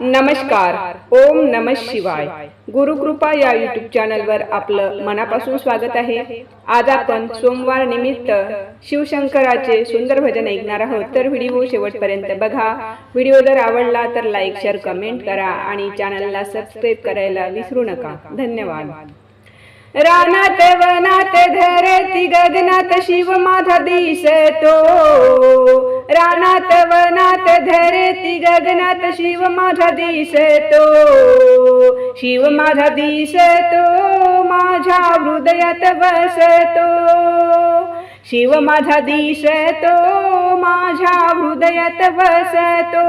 नमस्कार. ओम नम शिवाय. गुरुकृपा या युट्यूब चॅनलवर आपलं मनापासून स्वागत आहे. आज आपण सोमवार निमित्त शिवशंकराचे सुंदर भजन ऐकणार आहोत. तर व्हिडिओ शेवटपर्यंत बघा. व्हिडिओ जर आवडला तर लाईक शेअर कमेंट करा आणि चॅनलला सबस्क्राईब करायला विसरू नका. धन्यवाद. रानात वनात धरती गगनात शिव माझा दिसतो. रानात वनात धरती गगनात शिव माझा दिसतो. शिव माझा दिसतो माझ्या हृदयात बसतो. शिव माझा दिसतो माझ्या हृदयात बसतो.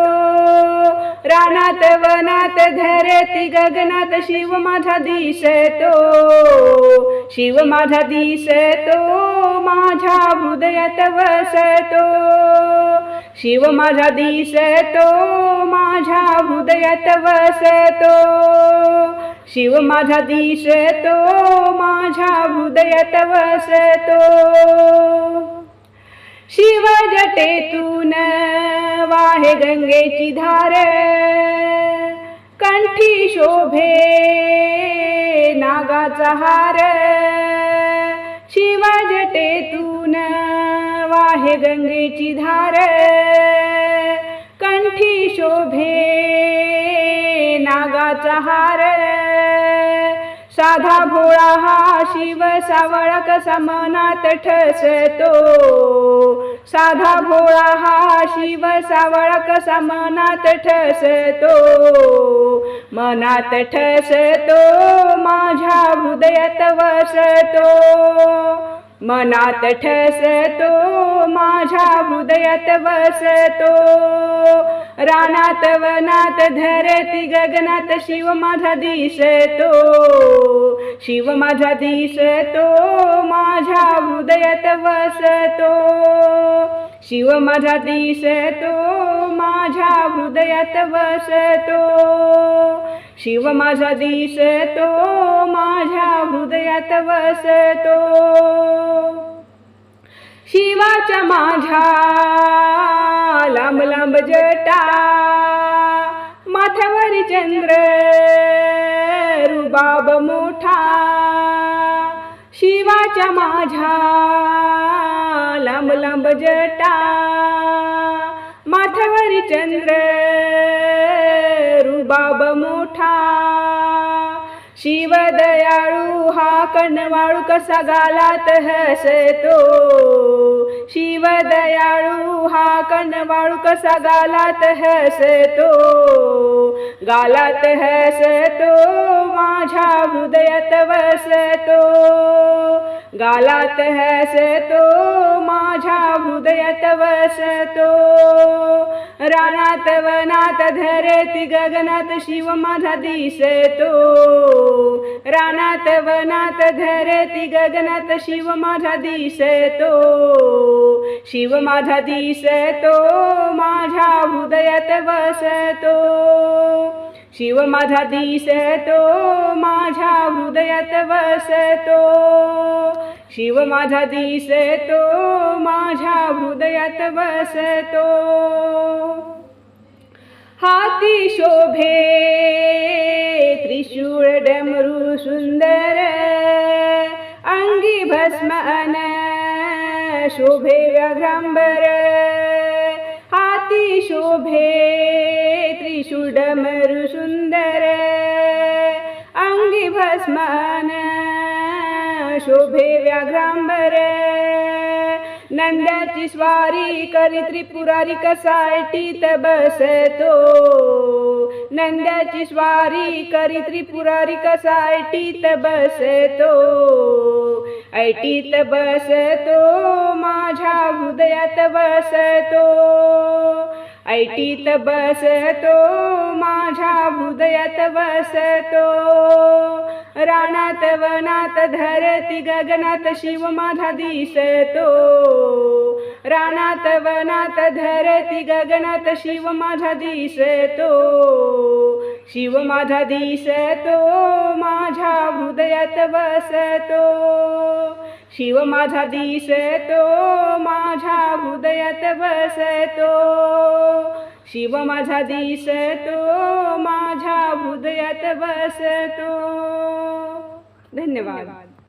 रानात वनात धरती गगनात शिव माझा दिसतो शिव माझा दिसतो माझ्या हृदयात बसतो. शिव माझा दिसतो माझ्या हृदयात बसतो. शिव माझा दिसतो माझ्या हृदयात वसतो शिव जटेतून वाहे गंगेची धार कंठी शोभे नागाचा हार. शिव जटेतून वाहे गंगेची धार कंठी शोभे नागाचा हार. साधा भोळा हा शिव सावळक कसा ठसतो. साधा भोळा हा शिव सावळक कसा ठसतो. मनात ठसतो माझ्या हृदयात वसतो. मनात ठसतो माझ्या हृदयात वसतो. रानात वनात धरती गगनात शिव माझा दिसतो. शिव माझा दिसतो माझ्या हृदयात वसतो. शिव माझा दिसतो माझ्या हृदयात बसतो शिव माझा दिसतो माझ्या हृदयात बसतो शिवाच्या माझ्या लांब लांब जटा माथ्यावरी चंद्र बाब मोठा शिवाच्या माझ्या लांब लांब जटा माथ्यावरी चंद्र रुबाब मोठा शिव कण वाळू कसा गालात हसतो शिव दयाळू हा कणवाळू कसा गालात हसतो गालात हसतो माझ्या हृदयात वसतो गालात हसतो माझ्या हृदयात वसतो रानात वनात धरती गगनात शिव माझा दिसतो रानात वनात धरती गगनात शिव माझा दिसतो शिव माझा दिसतो माझ्या हृदयात बसतो शिव माझा दिसतो माझ्या हृदयात बसतो शिव माझा दिसतो माझ्या हृदयात बसतो हाती शोभे त्रिशूळ डमरू सुंदर भस्म अन शोभे व्याघ्रांबर। हाती शोभे त्रिशूळ डमरू सुंदर अंगी शोभे व्याघ्रांबर। नंद्याची स्वारी करी त्रिपुरारी कसाटीत बसतो नंद्याची स्वारी करी त्रिपुरारी कसायटीत बसतो ऐटीत बसतो माझ्या हृदयात बसतो. ऐटीत बसतो माझ्या हृदयात बसतो. रानात वनात धरती गगनात शिव माझा दिसतो. रानात वनात धरती गगनात शिव माझा दिसतो. शिव माझा दिसतो माझ्या हृदयात बसतो. शिव माझा दिसतो माझ्या हृदयात बसतो. शिव माझा दिसतो माझ्या हृदयात बसतो. धन्यवाद.